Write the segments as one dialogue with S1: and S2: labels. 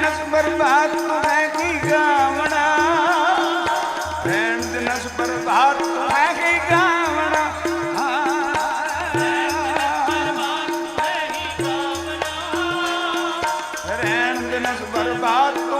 S1: ਦਿਨਸ ਬਰਬਾਦ ਤੂੰ ਹੈ ਕੀ ਗਾਵਣਾ? ਰਹਿਣ ਦਿਨਸ ਬਰਬਾਦ ਤੂੰ ਹੈ ਕੀ ਗਾਵਣਾ? ਰਹਿਣ ਦਿਨਸ ਬਰਬਾਦ ਤੂੰ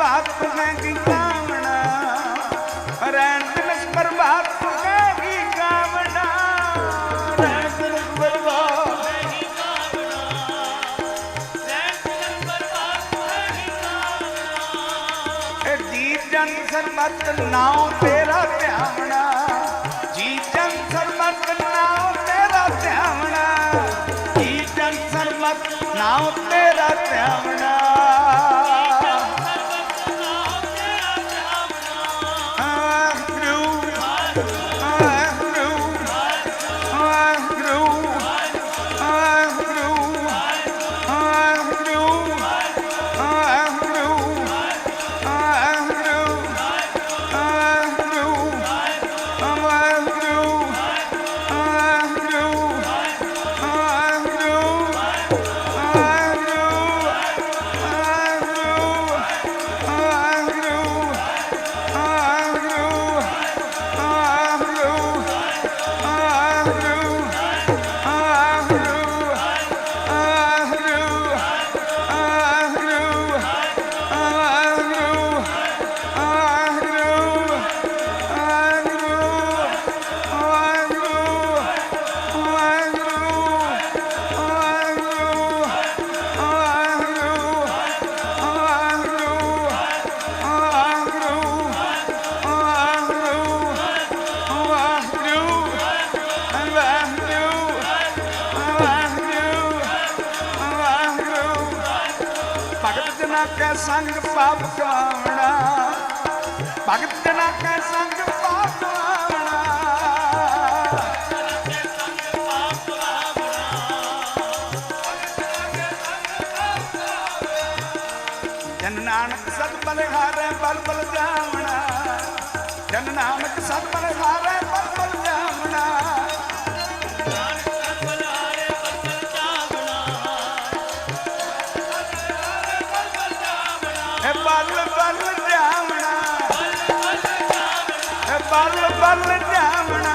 S1: ਪ੍ਰਭਾਤ ਮੈਂ ਕੀ ਕਾਮਣਾ ਰਹਿਣ ਦਿਨਸ ਪ੍ਰਭਾਤ ਮੈਂ ਕੀ ਕਾਮਣਾ ਰਹਿਣ ਦਿਨਸ ਪ੍ਰਭਾਤ ਮੈਂ ਕੀ ਨਾਉ ਤੇਰਾ ਧਿਆਵਣਾ ਕੈ ਸੰਗ ਪਾਪ ਕਾਵਣਾ ਭਗਤ ਜਨਾ ਕੈ ਸੰਗ ਪਾਪ ਜਨ ਨਾਨਕ ਸਤ ਬਲਿਹਾਰੈ ਬਲ ਬਲ ਜਾਵਣਾ। ਜਨ ਨਾਨਕ ਸਤ ਬਲ બલ બલ જામણા બલ બલ જામણા